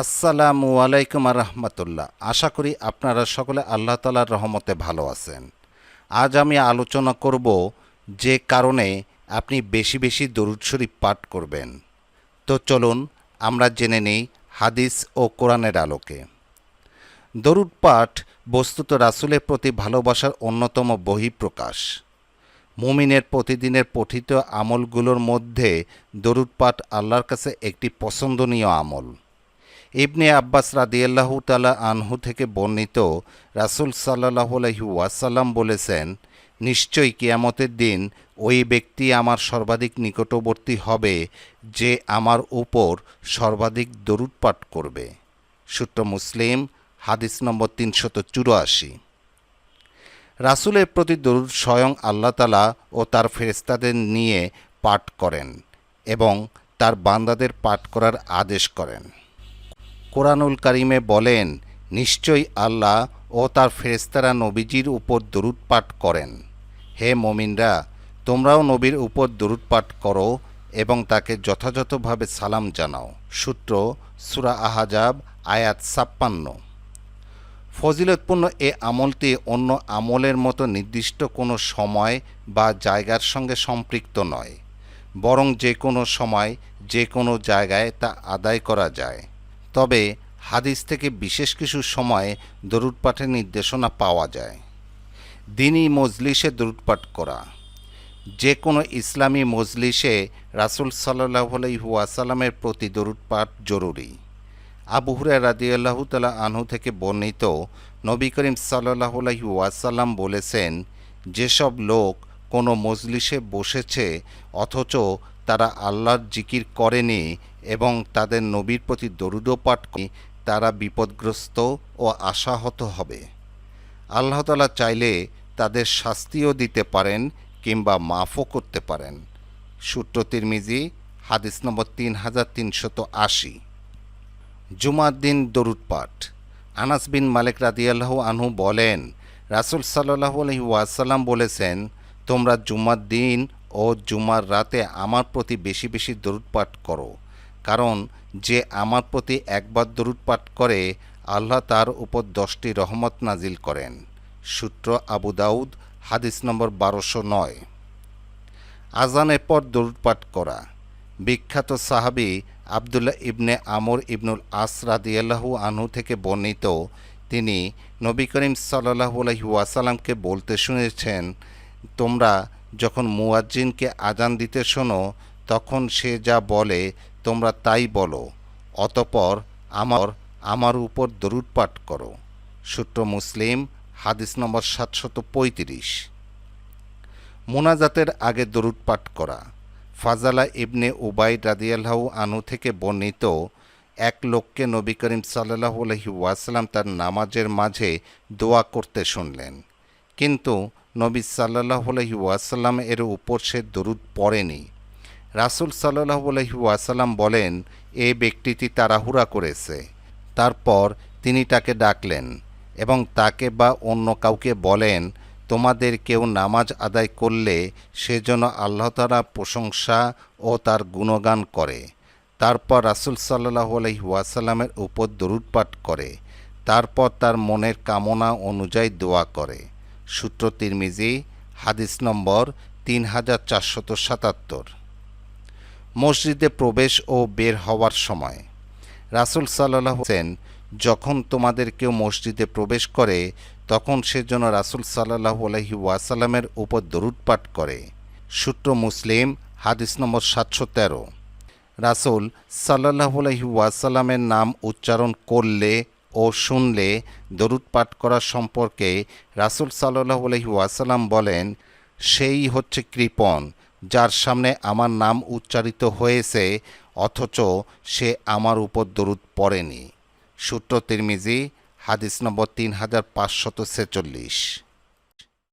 আসসালামু আলাইকুম রহমতুল্লাহ। আশা করি আপনারা সকলে আল্লাহ তালার রহমতে ভালো আছেন। আজ আমি আলোচনা করব যে কারণে আপনি বেশি বেশি দরুদ শরীফ পাঠ করবেন। তো চলুন, আমরা জেনে নিই হাদিস ও কোরআনের আলোকে। দরুদ পাঠ বস্তুত রাসূলের প্রতি ভালোবাসার অন্যতম বহিঃপ্রকাশ। মুমিনের প্রতিদিনের পঠিত আমলগুলোর মধ্যে দরুদ পাঠ আল্লাহর কাছে একটি পছন্দনীয় আমল। ইবনে আব্বাস রাদিয়াল্লাহু তালা আনহু থেকে বর্ণিত রাসূল সাল্লাল্লাহু আলাইহি ওয়াসাল্লাম বলেছেন, নিশ্চয়ই কিয়ামতের দিন ওই ব্যক্তি আমার সর্বাধিক নিকটবর্তী হবে যে আমার উপর সর্বাধিক দরুদ পাঠ করবে। সূত্র মুসলিম, হাদিস নম্বর তিনশত চুরাশি। রাসূলের প্রতি দরুদ স্বয়ং আল্লাহ তালা ও তার ফেরেস্তাদের নিয়ে পাঠ করেন এবং তার বান্দাদের পাঠ করার আদেশ করেন। কোরআনুল কারিমে বলেন, নিশ্চয়ই আল্লাহ ও তার ফেরেস্তারা নবীজির উপর দরুদ পাঠ করেন। হে মমিনরা, তোমরাও নবীর উপর দরুদ পাঠ করো এবং তাকে যথাযথভাবে সালাম জানাও। সূত্র সুরা আহাজাব, আয়াত ছাপ্পান্ন। ফজিলতপূর্ণ এ আমলটি অন্য আমলের মতো নির্দিষ্ট কোনো সময় বা জায়গার সঙ্গে সম্পৃক্ত নয়, বরং যে কোনো সময়, যে কোনো জায়গায় তা আদায় করা যায়। তবে হাদিস থেকে বিশেষ কিছু সময়ে দরুদ পাঠের নির্দেশনা পাওয়া যায়। দিনই মজলিসে দরুদ পাঠ করা। যে কোনো ইসলামী মজলিসে রাসুল সাল্লাহ আলাইহুয়াসাল্লামের প্রতি দরুদ পাঠ জরুরি। আবু হুরে রাদিয়াল্লাহু তালা আনহু থেকে বর্ণিত নবী করিম সাল্লাহ আলাইহি বলেছেন, যেসব লোক কোনো মজলিসে বসেছে, অথচ তারা আল্লাহর জিকির করেনি এবং তাদের নবীর প্রতি দরুদও পাঠ তারা বিপদগ্রস্ত ও আশাহত হবে। আল্লাহতালা চাইলে তাদের শাস্তিও দিতে পারেন কিংবা মাফও করতে পারেন। সূত্র তিরমিজি, হাদিস নম্বর তিন হাজার তিনশত আশি। জুমার দিন দরুদ পাঠ। আনাস বিন মালিক রাদিয়াল্লাহু আনহু বলেন, রাসুল সাল্লাহ আলহি ওয়াসাল্লাম বলেছেন, তোমরা জুমার দিন ও জুমার রাতে আমার প্রতি বেশি বেশি দরুদ পাঠ করো। কারণ যে আমার প্রতি একবার দরুদ পাঠ করে, আল্লাহ তার উপর দশটি রহমত নাজিল করেন। সূত্র আবু দাউদ, হাদিস নম্বর বারোশো নয়। আজানের পর দরুদ পাঠ করা। বিখ্যাত সাহাবি আবদুল্লাহ ইবনে আমর ইবনুল আস রাদিয়াল্লাহু আনহু থেকে বর্ণিত, তিনি নবী করিম সাল্লাহু আলহি ওয়াসাল্লামকে বলতে শুনেছেন, তোমরা যখন মুয়াজ্জিনকে আজান দিতে শোনো তখন সে যা বলে, তোমরা তাই বলো। অতপর আমার আমার উপর দরুদ পাঠ করো। সূত্র মুসলিম, হাদিস নম্বর সাতশত পঁয়ত্রিশ। মোনাজাতের আগে দরুদ পাঠ করা। ফাজালা ইবনে উবাই রাদিয়াল্লাহু আনু থেকে বর্ণিত এক লোককে নবী করিম সাল্লাহ আলহি ওয়াসাল্লাম তার নামাজের মাঝে দোয়া করতে শুনলেন। কিন্তু নবী সাল্লাহ আলহি ওয়াসাল্লাম এর উপর সে দরুদ পড়েনি। রাসুল সাল্লাহ আলহি ওয়াসাল্লাম বলেন, এ ব্যক্তিটি তাড়াহুড়া করেছে। তারপর তিনি তাকে ডাকলেন এবং তাকে বা অন্য কাউকে বলেন, তোমাদের কেউ নামাজ আদায় করলে সে যেন আল্লাহ তালা প্রশংসা ও তার গুণগান করে। তারপর রাসুল সাল্লাহ ওয়াসাল্লামের উপর দরুদ পাঠ করে। তারপর তার মনের কামনা অনুযায়ী দোয়া করে। সূত্র তিরমিজি, হাদিস নম্বর তিন হাজার চারশত সাতাত্তর। মসজিদে প্রবেশ ও বের হওয়ার সময়। রাসুল সাল্লাহ হোসেন যখন তোমাদের কেউ মসজিদে প্রবেশ করে, তখন সে যেন রাসুল সাল্লাহ আলহি ওয়াসাল্লামের উপর দরুদ পাঠ করে। সূত্র মুসলিম, হাদিস নম্বর সাতশো তেরো। রাসুল সাল্লাহ আলহি ওয়াসাল্লামের নাম উচ্চারণ করলে ও শুনলে দরুদ পাঠ করা সম্পর্কে রাসুল সাল্লাহ আলহি ওয়াসাল্লাম বলেন, সেই হচ্ছে কৃপণ। যার সামনে আমার নাম উচ্চারিত হয়েছে, অথচ সে আমার উপর দরুদ পড়েনি। সূত্র তিরমিজি, হাদিস নম্বর তিন হাজার পাঁচশত ছেচল্লিশ।